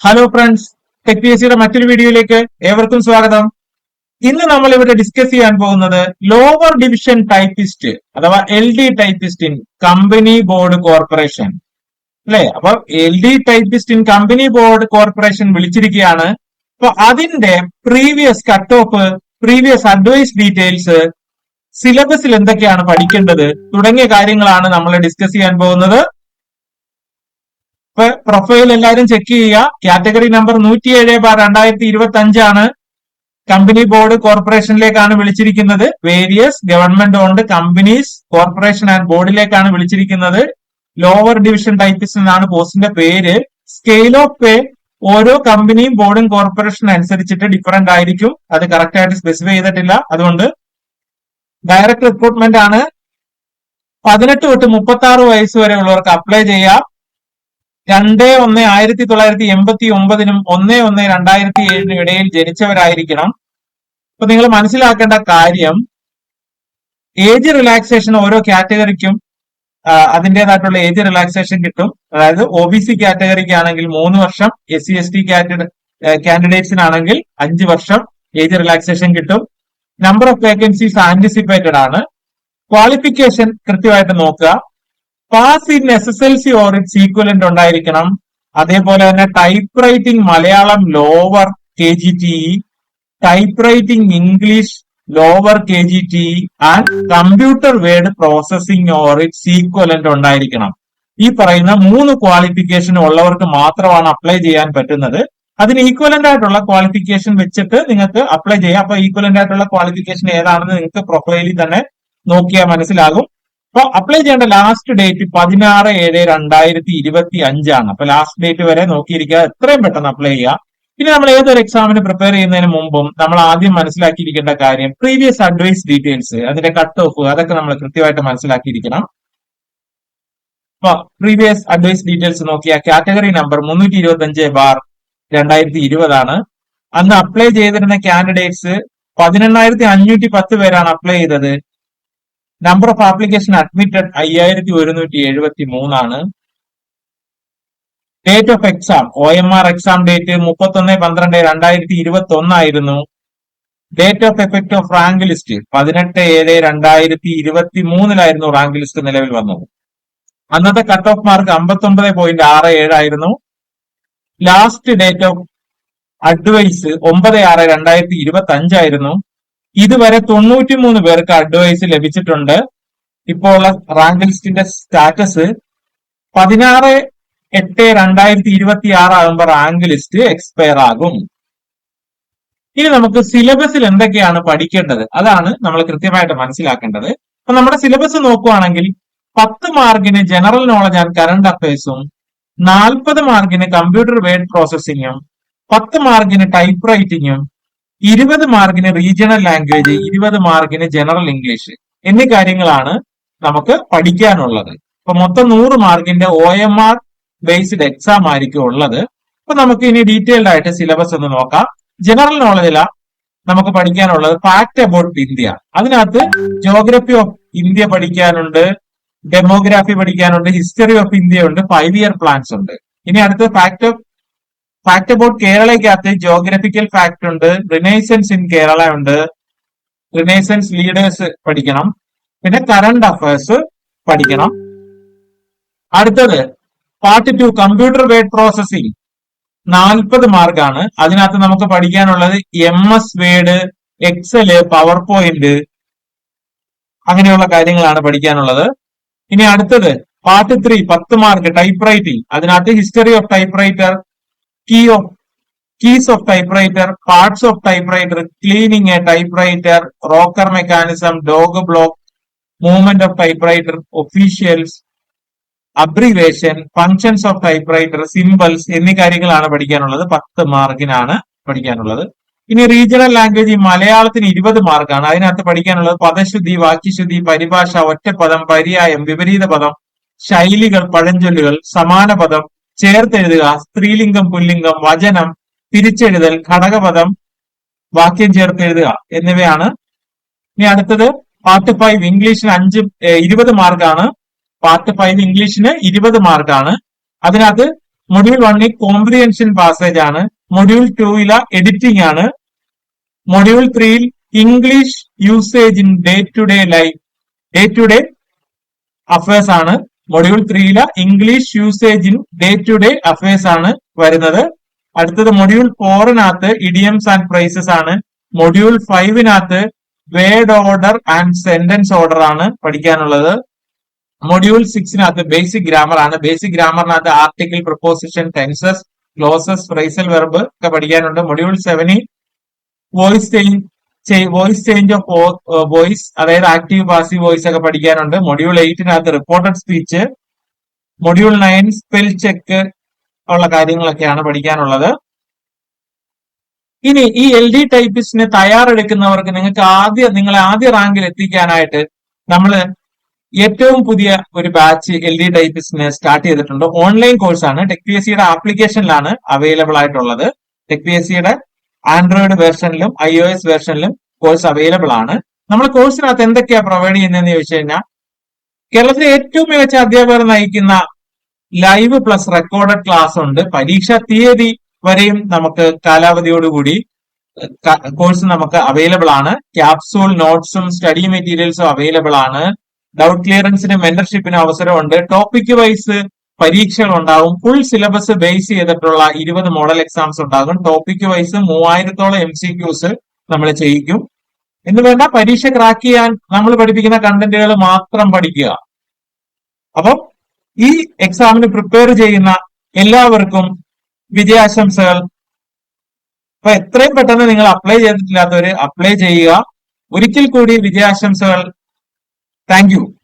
Hello friends tech P S സിയുടെ മറ്റൊരു വീഡിയോയിലേക്ക് ഏവർക്കും സ്വാഗതം. ഇന്ന് നമ്മൾ ഇവിടെ ഡിസ്കസ് ചെയ്യാൻ പോകുന്നത് ലോവർ ഡിവിഷൻ ടൈപ്പിസ്റ്റ് അഥവാ L D typist in company board corporation അല്ലെ? അപ്പൊ L D typist in company board corporation വിളിച്ചിരിക്കുകയാണ്. അപ്പൊ അതിന്റെ previous cut off previous advice details സിലബസിൽ എന്തൊക്കെയാണ് പഠിക്കേണ്ടത് തുടങ്ങിയ കാര്യങ്ങളാണ് നമ്മൾ ഡിസ്കസ് ചെയ്യാൻ പോകുന്നത്. പ്രൊഫൈൽ എല്ലാവരും ചെക്ക് ചെയ്യുക. കാറ്റഗറി നമ്പർ നൂറ്റി ഏഴ് ബാർ രണ്ടായിരത്തി ഇരുപത്തി അഞ്ചാണ് കമ്പനി ബോർഡ് കോർപ്പറേഷനിലേക്കാണ് വിളിച്ചിരിക്കുന്നത്. Various government owned companies corporation and ബോർഡിലേക്കാണ് വിളിച്ചിരിക്കുന്നത്. ലോവർ ഡിവിഷൻ ടൈപ്പിസ്റ്റ് എന്നാണ് പോസ്റ്റിന്റെ പേര്. സ്കെയിൽ ഓഫ് പേ ഓരോ കമ്പനിയും ബോർഡും കോർപ്പറേഷൻ അനുസരിച്ചിട്ട് ഡിഫറെന്റ് ആയിരിക്കും. അത് കറക്റ്റ് ആയിട്ട് സ്പെസിഫൈ ചെയ്തിട്ടില്ല. അതുകൊണ്ട് ഡയറക്ട് റിക്രൂട്ട്മെന്റ് ആണ്. പതിനെട്ട് തൊട്ട് മുപ്പത്തി ആറ് വയസ്സ് വരെ ഉള്ളവർക്ക് അപ്ലൈ ചെയ്യാം. രണ്ട് ഒന്ന് ആയിരത്തി തൊള്ളായിരത്തി എൺപത്തി ഒമ്പതിനും ഒന്ന് ഒന്ന് രണ്ടായിരത്തി ഏഴിനും ഇടയിൽ ജനിച്ചവരായിരിക്കണം. അപ്പൊ നിങ്ങൾ മനസ്സിലാക്കേണ്ട കാര്യം ഏജ് റിലാക്സേഷൻ ഓരോ കാറ്റഗറിക്കും അതിന്റെതായിട്ടുള്ള ഏജ് റിലാക്സേഷൻ കിട്ടും. അതായത് ഒ ബി സി കാറ്റഗറിക്ക് ആണെങ്കിൽ മൂന്ന് വർഷം എസ് സി എസ് ടി കാൻഡിഡേറ്റ്സിനാണെങ്കിൽ അഞ്ച് വർഷം ഏജ് റിലാക്സേഷൻ കിട്ടും. നമ്പർ ഓഫ് വേക്കൻസീസ് ആന്റിസിപ്പേറ്റഡ് ആണ്. ക്വാളിഫിക്കേഷൻ കൃത്യമായിട്ട് നോക്കുക. Pass in S S L C or its equivalent ഉണ്ടായിരിക്കണം. അതേപോലെ തന്നെ typewriting Malayalam lower K G T typewriting English lower K G T and computer word processing or its equivalent ഉണ്ടായിരിക്കണം. ഈ പറയുന്ന മൂന്ന് ക്വാളിഫിക്കേഷൻ ഉള്ളവർക്ക് മാത്രമാണ് അപ്ലൈ ചെയ്യാൻ പറ്റുന്നത്. അതിന് ഈക്വലന്റ് ആയിട്ടുള്ള ക്വാളിഫിക്കേഷൻ വെച്ചിട്ട് നിങ്ങൾക്ക് അപ്ലൈ ചെയ്യാം. അപ്പൊ ഈക്വലന്റ് ആയിട്ടുള്ള ക്വാളിഫിക്കേഷൻ ഏതാണെന്ന് നിങ്ങൾക്ക് പ്രൊഫൈലിൽ തന്നെ നോക്കിയാൽ മനസ്സിലാകും. അപ്പൊ അപ്ലൈ ചെയ്യേണ്ട ലാസ്റ്റ് ഡേറ്റ് പതിനാറ് ഏഴ് രണ്ടായിരത്തി ഇരുപത്തി അഞ്ചാണ്. അപ്പൊ ലാസ്റ്റ് ഡേറ്റ് വരെ നോക്കിയിരിക്കുക. എത്രയും പെട്ടെന്ന് അപ്ലൈ ചെയ്യുക. പിന്നെ നമ്മൾ ഏതൊരു എക്സാമിന് പ്രിപ്പയർ ചെയ്യുന്നതിന് മുമ്പും നമ്മൾ ആദ്യം മനസ്സിലാക്കിയിരിക്കേണ്ട കാര്യം പ്രീവിയസ് അഡ്വൈസ് ഡീറ്റെയിൽസ് അതിന്റെ കട്ട് ഓഫ് അതൊക്കെ നമ്മൾ കൃത്യമായിട്ട് മനസ്സിലാക്കിയിരിക്കണം. അപ്പൊ പ്രീവിയസ് അഡ്വൈസ് ഡീറ്റെയിൽസ് നോക്കിയ കാറ്റഗറി നമ്പർ മുന്നൂറ്റി ഇരുപത്തി അഞ്ച് ബാർ രണ്ടായിരത്തി ഇരുപതാണ് അന്ന് അപ്ലൈ ചെയ്തിരുന്ന കാൻഡിഡേറ്റ്സ് പതിനെണ്ണായിരത്തി അഞ്ഞൂറ്റി പത്ത് പേരാണ് അപ്ലൈ ചെയ്തത്. നമ്പർ ഓഫ് ആപ്ലിക്കേഷൻ അഡ്മിറ്റഡ് അയ്യായിരത്തി ഒരുന്നൂറ്റി എഴുപത്തി മൂന്നാണ് date of exam O M R exam date മുപ്പത്തൊന്ന് പന്ത്രണ്ട് രണ്ടായിരത്തി ഇരുപത്തി ഒന്നായിരുന്നു date of effect of rank list പതിനെട്ട് ഏഴ് രണ്ടായിരത്തി ഇരുപത്തി മൂന്നിലായിരുന്നു റാങ്ക് ലിസ്റ്റ് നിലവിൽ വന്നത്. അന്നത്തെ കട്ട് ഓഫ് മാർക്ക് അമ്പത്തി ഒമ്പത് പോയിന്റ് ആറ് ഏഴായിരുന്നു. ലാസ്റ്റ് ഡേറ്റ് ഓഫ് അഡ്വൈസ് ഒമ്പത് ആറ് രണ്ടായിരത്തി ഇരുപത്തി അഞ്ചായിരുന്നു ഇതുവരെ തൊണ്ണൂറ്റിമൂന്ന് പേർക്ക് അഡ്വൈസ് ലഭിച്ചിട്ടുണ്ട്. ഇപ്പോൾ ഉള്ള റാങ്ക് ലിസ്റ്റിന്റെ സ്റ്റാറ്റസ് പതിനാറ് എട്ട് രണ്ടായിരത്തി ഇരുപത്തി ആറ് ആകുമ്പോൾ റാങ്ക് ലിസ്റ്റ് എക്സ്പയർ ആകും. ഇനി നമുക്ക് സിലബസിൽ എന്തൊക്കെയാണ് പഠിക്കേണ്ടത്? അതാണ് നമ്മൾ കൃത്യമായിട്ട് മനസ്സിലാക്കേണ്ടത്. അപ്പൊ നമ്മുടെ സിലബസ് നോക്കുവാണെങ്കിൽ പത്ത് മാർക്കിന് ജനറൽ നോളജ് ആൻഡ് കറണ്ട് അഫയേഴ്സും നാൽപ്പത് മാർക്കിന് കമ്പ്യൂട്ടർ വേഡ് പ്രോസസ്സിങ്ങും പത്ത് മാർക്കിന് ടൈപ്പ് റൈറ്റിങ്ങും ഇരുപത് മാർക്കിന് റീജിയണൽ ലാംഗ്വേജ് ഇരുപത് മാർക്കിന് ജനറൽ ഇംഗ്ലീഷ് എന്നീ കാര്യങ്ങളാണ് നമുക്ക് പഠിക്കാനുള്ളത്. അപ്പൊ മൊത്തം നൂറ് മാർക്കിന്റെ O M R based exam ആയിരിക്കും ഉള്ളത്. അപ്പൊ നമുക്ക് ഇനി ഡീറ്റെയിൽഡ് ആയിട്ട് സിലബസ് ഒന്ന് നോക്കാം. ജനറൽ നോളജില നമുക്ക് പഠിക്കാനുള്ളത് ഫാക്ട് അബൌട്ട് ഇന്ത്യ അതിനകത്ത് ജോഗ്രഫി ഓഫ് ഇന്ത്യ പഠിക്കാനുണ്ട് ഡെമോഗ്രാഫി പഠിക്കാനുണ്ട് ഹിസ്റ്ററി ഓഫ് ഇന്ത്യ ഉണ്ട് ഫൈവ് ഇയർ പ്ലാൻസ് ഉണ്ട്. ഇനി അടുത്ത ഫാക്ട് ഓഫ് ഫാക്ട് അബൌട്ട് കേരളയ്ക്കകത്ത് ജോഗ്രഫിക്കൽ ഫാക്ട് ഉണ്ട് റിനൈസൻസ് ഇൻ കേരള ഉണ്ട് റിനൈസൻസ് ലീഡേഴ്സ് പഠിക്കണം പിന്നെ കറണ്ട് അഫയേഴ്സ് പഠിക്കണം. അടുത്തത് part two computer word processing നാൽപ്പത് മാർക്കാണ്. അതിനകത്ത് നമുക്ക് പഠിക്കാനുള്ളത് M S Word Excel PowerPoint അങ്ങനെയുള്ള കാര്യങ്ങളാണ് പഠിക്കാനുള്ളത്. ഇനി അടുത്തത് പാർട്ട് ത്രീ പത്ത് മാർക്ക് ടൈപ്പ് റൈറ്റിംഗ് അതിനകത്ത് history of typewriter key of keys of typewriter parts of typewriter cleaning a typewriter rocker mechanism dog block movement of typewriter officials abbreviation functions of typewriter symbols എന്നീ കാര്യങ്ങളാണ് പഠിക്കാനുള്ളത്. പത്ത് മാർക്കിനാണ് പഠിക്കാനുള്ളത്. ഇനി regional language മലയാളത്തിന് ഇരുപത് മാർക്കാണ്. അതിനകത്ത് പഠിക്കാനുള്ളത് പദശുദ്ധി വാക്യശുദ്ധി പരിഭാഷ ഒറ്റപ്പദം പര്യായം വിപരീത പദം ശൈലികൾ പഴഞ്ചൊല്ലുകൾ സമാന പദം ചേർത്തെഴുതുക. സ്ത്രീലിംഗം പുല്ലിംഗം വചനം തിരിച്ചെഴുതൽ ഘടകപദം വാക്യം ചേർത്തെഴുതുക എന്നിവയാണ്. ഇനി അടുത്തത് പാർട്ട് ഫൈവ് ഇംഗ്ലീഷിന് അഞ്ച് ഇരുപത് മാർക്കാണ്. പാർട്ട് ഫൈവ് ഇംഗ്ലീഷിന് ഇരുപത് മാർക്കാണ്. അതിനകത്ത് മൊഡ്യൂൾ വണ്ണിൽ കോംപ്രിഹെൻഷൻ പാസേജ് ആണ്. മൊഡ്യൂൾ ടൂയില എഡിറ്റിംഗ് ആണ്. മൊഡ്യൂൾ ത്രീയിൽ English usage in day to day life day to day affairs ആണ്. Module ത്രീയിലെ English usage in day to day affairs ആണ് വരുന്നത്. അടുത്തത് മൊഡ്യൂൾ ഫോറിനകത്ത് ഇഡിയംസ് ആൻഡ് പ്രൈസസ് ആണ്. Module ഫൈവിനകത്ത് word order and sentence order ആണ് പഠിക്കാനുള്ളത്. മൊഡ്യൂൾ സിക്സിനകത്ത് ബേസിക് ഗ്രാമർ ആണ്. Basic ഗ്രാമറിനകത്ത് article preposition tenses clauses phrasal verb ഒക്കെ പഠിക്കാനുണ്ട്. മൊഡ്യൂൾ സെവനിൽ voice change voice change of voice അതായത് ആക്റ്റീവ് പാസീവ് വോയിസ് ഒക്കെ പഠിക്കാനുണ്ട്. Module എയ്റ്റിനകത്ത് reported speech module nine spell check ഉള്ള കാര്യങ്ങളൊക്കെയാണ് പഠിക്കാനുള്ളത്. ഇനി ഈ എൽ ഡി ടൈപ്പിസ്റ്റിന് തയ്യാറെടുക്കുന്നവർക്ക് നിങ്ങൾക്ക് ആദ്യ നിങ്ങളെ ആദ്യ റാങ്കിൽ എത്തിക്കാനായിട്ട് നമ്മൾ ഏറ്റവും പുതിയ ഒരു ബാച്ച് എൽ ഡി ടൈപ്പിസ്റ്റിന് സ്റ്റാർട്ട് ചെയ്തിട്ടുണ്ട്. ഓൺലൈൻ കോഴ്സാണ് ടെക് പി എസ് സിയുടെ ആപ്ലിക്കേഷനിലാണ് അവൈലബിൾ ആയിട്ടുള്ളത്. ടെക് പി എസ് സിയുടെ ആൻഡ്രോയിഡ് വേർഷനിലും ഐ ഒ എസ് വേർഷനിലും കോഴ്സ് അവൈലബിൾ ആണ് നമ്മൾ കോഴ്സിനകത്ത് എന്തൊക്കെയാ പ്രൊവൈഡ് ചെയ്യുന്നതെന്ന് ചോദിച്ചു കഴിഞ്ഞാൽ കേരളത്തിലെ ഏറ്റവും മികച്ച അധ്യാപകർ നയിക്കുന്ന ലൈവ് പ്ലസ് റെക്കോർഡഡ് ക്ലാസ് ഉണ്ട്. പരീക്ഷാ തീയതി വരെയും നമുക്ക് കാലാവധിയോടുകൂടി കോഴ്സ് നമുക്ക് അവൈലബിൾ ആണ്. ക്യാപ്സൂൾ നോട്ട്സും സ്റ്റഡി മെറ്റീരിയൽസും അവൈലബിൾ ആണ്. ഡൗട്ട് ക്ലിയറൻസിന് മെന്റർഷിപ്പിന് അവസരമുണ്ട്. ടോപ്പിക് വൈസ് പരീക്ഷകൾ ഉണ്ടാകും ഫുൾ സിലബസ് ബേസ് ചെയ്തിട്ടുള്ള ഇരുപത് മോഡൽ എക്സാംസ് ഉണ്ടാകും. ടോപ്പിക് വൈസ് മൂവായിരത്തോളം എം സി ക്യൂസ് നമ്മൾ ചെയ്യിക്കും. എന്ന് വേണ്ട പരീക്ഷ ക്രാക്ക് ചെയ്യാൻ നമ്മൾ പഠിപ്പിക്കുന്ന കണ്ടന്റുകൾ മാത്രം പഠിക്കുക? അപ്പം ഈ എക്സാമിന് പ്രിപ്പയർ ചെയ്യുന്ന എല്ലാവർക്കും വിജയാശംസകൾ. അപ്പൊ എത്രയും പെട്ടെന്ന് നിങ്ങൾ അപ്ലൈ ചെയ്തിട്ടില്ലാത്തവര് അപ്ലൈ ചെയ്യുക. ഒരിക്കൽ കൂടി വിജയാശംസകൾ. താങ്ക്